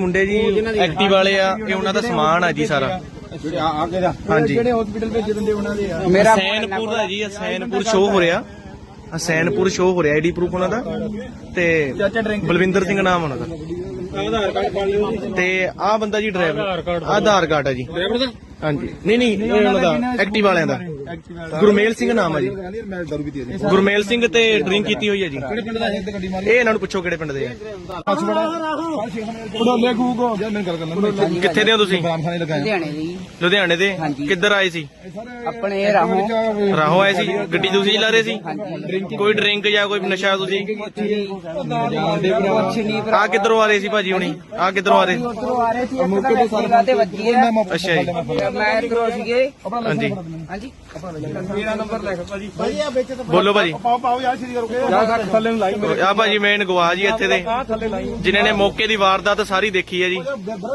ਮੁੰਡੇ ਜੀ ਐਕਟਿਵ ਵਾਲੇ ਆ ਇਹ ਉਹਨਾਂ ਦਾ ਸਮਾਨ ਆ ਜੀ ਸਾਰਾ। ਜਿਹੜੇ ਆ ਆ ਕੇ ਦਾ। ਹਾਂਜੀ। ਜਿਹੜੇ ਹਸਪੀਟਲ ਭੇਜੇ ਦਿੰਦੇ ਉਹਨਾਂ ਦੇ ਆ। ਮੇਰਾ ਹਸੈਨਪੁਰ ਦਾ ਜੀ ਹਸੈਨਪੁਰ ਸ਼ੋ ਹੋ। ਰਿਹਾ। ਹਸੈਨਪੁਰ ਸ਼ੋ ਹੋ ਰਿਹਾ ਆਈਡੀ ਪ੍ਰੂਫ ਉਹਨਾਂ ਦਾ। ਤੇ ਬਲਵਿੰਦਰ ਸਿੰਘ ਨਾਮ ਉਹਨਾਂ ਦਾ। ਆਧਾਰ ਕਾਰਡ ਪਾ ਲਿਓ ਤੇ ਆਹ ਬੰਦਾ ਜੀ ਡਰਾਈਵਰ ਆਧਾਰ ਕਾਰਡ ਆ ਜੀ। ਡਰਾਈਵਰ ਦਾ? ਹਾਂਜੀ। ਨਹੀਂ ਨਹੀਂ ਇਹ ਉਹਨਾਂ ਦਾ ਐਕਟਿਵ ਵਾਲਿਆਂ ਦਾ। ਗੁਰਮੇਲ ਸਿੰਘ ਨਾਮ ਆ ਜੀ। ਹੈ ਗੁਰਮੇਲ ਸਿੰਘ ਤੇ ਡਰਿੰਕ ਕੀਤੀ ਹੋਈ ਹੈ ਜੀ। ਹੈ? ਇਹ ਇਹਨਾਂ ਨੂੰ ਪੁੱਛੋ ਕਿਹੜੇ ਪਿੰਡ ਦੇ ਆ। ਪੜੋਲੇ ਗੂਗੋ ਜਾ ਮੈਂ ਗੱਲ ਕਰਨਾ। ਕਿੱਥੇ ਦੇ ਹੋ ਤੁਸੀਂ? ਲਗਾਇਆ ਲੁਧਿਆਣੇ। ਦੀ ਲੁਧਿਆਣੇ ਦੇ? ਹਾਂਜੀ। ਕਿੱਧਰ ਆਏ ਸੀ? ਆਪਣੇ ਰਾਹੋਂ। ਰਾਹੋਂ ਆਏ ਸੀ? ਗੱਡੀ ਤੁਸੀਂ ਚਲਾ ਰਹੇ ਸੀ? ਕੋਈ ਡਰਿੰਕ ਜਾਂ ਕੋਈ ਨਸ਼ਾ ਤੁਸੀਂ? ਕੁਛ ਨਹੀਂ। ਆ ਕਿੱਧਰੋਂ ਆ ਰਹੇ ਸੀ ਭਾਜੀ ਹੁਣੀ? ਆ ਕਿੱਧਰੋਂ ਆ ਰਹੇ? ਉਧਰੋਂ ਆ ਰਹੇ ਸੀ ਇੱਕ ਤਾਂ ਐਕਟਿਵਾ ਤੇ ਵੱਜੀ ਹੈ ਅੱਛਾ ਜੀ। ਮੈਂ ਇਧਰੋਂ ਸੀਗੇ। ਹਾਂਜੀ। ਹਾਂਜੀ। ਮੇਰਾ ਨੰਬਰ ਲੈ ਭਾਜੀ। ਭਾਜੀ ਆ ਵਿੱਚ ਬੋਲੋ ਭਾਜੀ। ਪਾਓ ਪਾਓ ਯਾਰ ਸ਼੍ਰੀ ਕਰੋਗੇ ਥੱਲੇ ਨੂੰ ਲਾਈ ਆ ਭਾਜੀ ਮੇਨ ਗਵਾਹ ਜੀ ਇੱਥੇ ਦੇ। ਜਿਨ੍ਹਾਂ ਨੇ ਮੌਕੇ ਦੀ ਵਾਰਦਾਤ ਸਾਰੀ ਦੇਖੀ ਹੈ ਜੀ।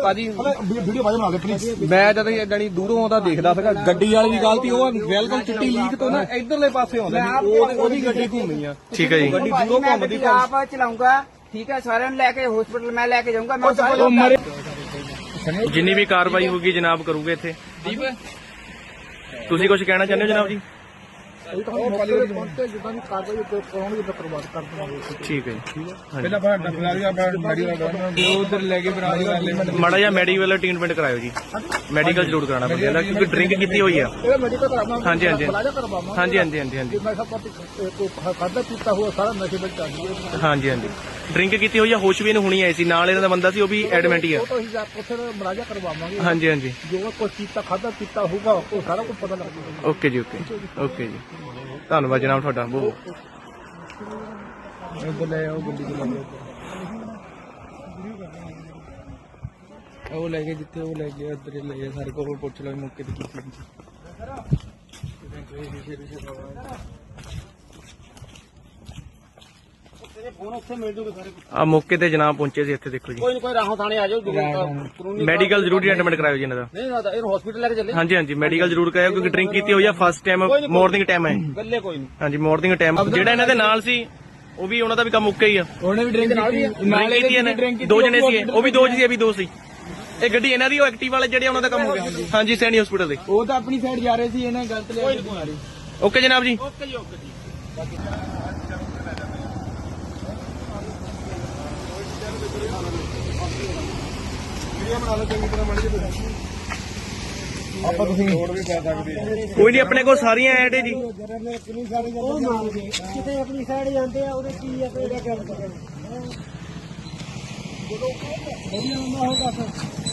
ਭਾਜੀ ਵੀਡੀਓ ਬਾਜੂ ਬਣਾ ਦੇ ਪਲੀਜ਼ ਮੈਂ ਜਦੋਂ ਇਦਾਂ ਦੂਰੋਂ ਆਉਂਦਾ ਦੇਖਦਾ ਸੀਗਾ ਗੱਡੀ ਵਾਲੀ ਦੀ ਗਲਤੀ ਉਹ ਵੈਲਕਮ ਚਿੱਟੀ ਲੀਕ ਤੋਂ ਨਾ ਇਧਰਲੇ ਪਾਸੇ ਆਉਂਦਾ ਸੀ। ਉਹ ਉਹਦੀ ਗੱਡੀ ਘੁੰਮੀ ਆ। ਠੀਕ ਹੈ ਜੀ। ਭਾਜੀ ਮੈਂ ਗੱਡੀ ਆਪ ਚਲਾਉਂਗਾ ਠੀਕ ਹੈ ਸਾਰਿਆਂ ਨੂੰ ਲੈ ਕੇ ਹਸਪੀਟਲ ਮੈਂ ਲੈ ਕੇ ਜਾਊਂਗਾ ਮੈਂ ਜਿੰਨੀ ਵੀ ਕਾਰਵਾਈ ਹੋਗੀ ਜਨਾਬ ਕਰੂਗੇ ਇੱਥੇ। ਤੁਸੀਂ ਕੁਝ ਕਹਿਣਾ ਚਾਹੁੰਦੇ ਹੋ ਜਨਾਬ ਜੀ? ਜਿੱਦਾਂ ਦੀ ਕਾਰਵਾਈ ਉੱਤੇ ਕਰਾਉਣਗੇ ਤਾਂ ਕਰਵਾ ਕਰ ਦਵਾਂਗੇ ਠੀਕ ਹੈ ਜੀ। ਪਹਿਲਾਂ ਆਪਾਂ ਡੱਬਲਾ ਦੀ ਆਪਾਂ ਮੈਡੀਕਲ ਕਰਾਉਣਾ ਉਧਰ ਲੈ ਕੇ ਬਰਾਬਰ ਕਰ ਲੈ ਮਾੜਾ ਜਿਹਾ ਮੈਡੀਕਲ ਟ੍ਰੀਟਮੈਂਟ ਕਰਾਇਓ ਜੀ। ਮੈਡੀਕਲ ਜ਼ਰੂਰ ਕਰਾਉਣਾ ਪਵੇਗਾ ਕਿਉਂਕਿ ਡਰਿੰਕ ਕੀਤੀ ਹੋਈ ਆ। ਇਹ ਮੈਡੀਕਲ ਕਰਾਉਣਾ ਹਾਂਜੀ ਹਾਂਜੀ। ਹਾਂਜੀ ਹਾਂਜੀ ਹਾਂਜੀ ਹਾਂਜੀ। ਮੈਂ ਸਭ ਪਤੀ ਖਾਦਾ ਪੀਤਾ ਹੋਇਆ ਸਾਰਾ ਨਸ਼ੇ ਵਿੱਚ ਚੱਲ ਗਿਆ। ਹਾਂਜੀ ਹਾਂਜੀ। ਡਰਿੰਕ ਕੀਤੀ ਹੋਈ ਆ ਹੋਸ਼ ਵੀ ਇਹਨੂੰ ਹੁਣੀ ਆਈ ਸੀ। ਨਾਲ ਇਹਨਾਂ ਦਾ ਬੰਦਾ ਸੀ ਉਹ ਵੀ ਐਡਮਿਟ ਹੀ ਆ। ਉਹ ਤਾਂ ਅਸੀਂ ਜਾ ਉੱਥੇ ਮਲਾਜਾ ਕਰਵਾਵਾਂਗੇ। ਹਾਂਜੀ ਹਾਂਜੀ। ਜੋ ਕੁਝ ਕੀਤਾ ਖਾਦਾ ਪੀਤਾ ਹੋਊਗਾ ਉਹ ਸਾਰਾ ਕੁਝ ਪਤਾ ਲੱਗ ਜਾਊਗਾ। ਓਕੇ ਜੀ ਓਕੇ। ਓਕੇ ਜੀ। ਧੰਨਵਾਦ ਜਨਾਬ ਤੁਹਾਡਾ, ਬਹੁਤ ਇੱਧਰ ਲੈ ਆਓ ਗੱਡੀ ਤੇ ਲੈ ਉਹ ਲੈ ਕੇ ਜਿੱਥੇ ਉਹ ਲੈ ਗਿਆ ਉੱਧਰ ਹੀ ਲੈ ਗਿਆ ਸਾਰੇ ਕੋਲ ਪੁੱਛ ਲਓ ਮੌਕੇ ਤੇ ਕੀ ਸੀ ਆ ਮੌਕੇ ਤੇ ਜਨਾਬ ਪਹੁੰਚੇ ਸੀ ਇੱਥੇ ਦੇਖੋ ਜੀ। ਕੋਈ ਕੋਈ ਰਾਹੋਂ ਥਾਣੇ ਆ ਜਾਓ ਕਾਨੂੰਨੀ ਮੈਡੀਕਲ ਜ਼ਰੂਰ ਐਡਮਿਟ ਕਰਾਇਓ ਜੀ ਇਹਨਾਂ ਦਾ। ਨਹੀਂ ਨਾ ਇਹਨੂੰ ਹਸਪੀਟਲ ਲੈ ਕੇ ਚੱਲੇ। ਹਾਂਜੀ ਹਾਂਜੀ ਮੈਡੀਕਲ ਜ਼ਰੂਰ ਕਰਾਇਓ ਕਿਉਂਕਿ ਡਰਿੰਕ ਕੀਤੀ ਹੋਈ ਆ ਫਸਟ ਟਾਈਮ ਮਾਰਨਿੰਗ ਟਾਈਮ ਹੈ ਗੱਲੇ ਕੋਈ ਨਹੀਂ ਹਾਂਜੀ ਮਾਰਨਿੰਗ ਟਾਈਮ ਜਿਹੜਾ ਇਹਨਾਂ ਦੇ ਨਾਲ ਸੀ ਉਹ ਵੀ ਉਹਨਾਂ ਦਾ ਵੀ ਕੰਮ ਮੁੱਕਿਆ ਹੀ ਆ। ਉਹਨੇ ਵੀ ਡਰਿੰਕ ਕੀਤੀ ਡਰਿੰਕ ਕੀਤੀ ਇਹਨੇ। ਦੋ ਜਣੇ ਸੀ ਉਹ ਵੀ ਦੋ ਜੀ ਇਹ ਵੀ ਦੋ ਸੀ। ਇਹ ਗੱਡੀ ਇਹਨਾਂ ਦੀ ਉਹ ਐਕਟਿਵ ਵਾਲੇ ਜਿਹੜੇ ਉਹਨਾਂ ਦਾ ਕੰਮ ਹੋ ਗਿਆ। ਹਾਂਜੀ ਸੈਣੀ ਹਸਪੀਟਲ ਦੇ। ਉਹ ਤਾਂ ਆਪਣੀ ਸਾਈਡ ਜਾ ਰਹੇ ਸੀ ਇਹਨੇ ਗਲਤ ਲਿਆ ਕੇ ਮਾਰੀ। ਓਕੇ ਜਨਾਬ ਜੀ। ਆਪਾਂ ਤੁਸੀਂ ਰੋਡ ਵੀ ਪੈ ਸਕਦੇ ਕੋਈ ਨਹੀਂ ਆਪਣੇ ਕੋਲ ਸਾਰੀਆਂ ਐਡ ਹੈ ਜੀ। ਕਿਤੇ ਆਪਣੀ ਸਾਈਡ ਜਾਂਦੇ ਆ ਉਹਦੇ ਕੀ ਆ ਕੋਈ ਗੱਲ ਕਰਾਂ ਜਦੋਂ ਵਧੀਆ ਹੁੰਦਾ ਹੋਗਾ ਫਿਰ।